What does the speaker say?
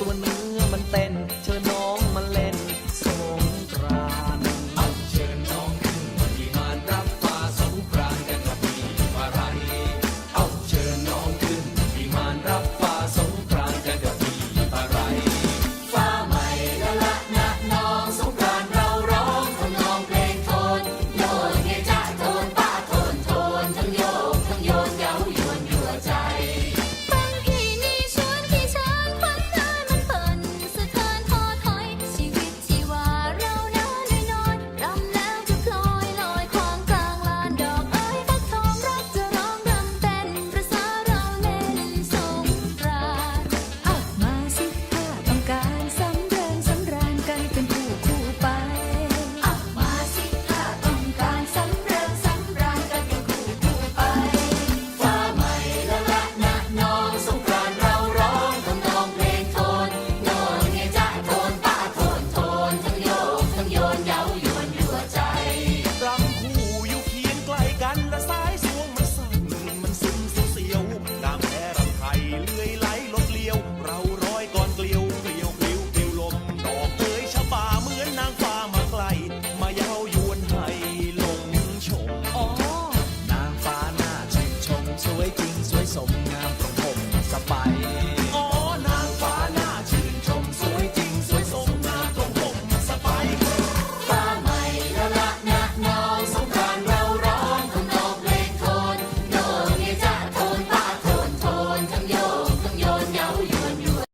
ตัวเนื้อมันเต้นเชิญน้อง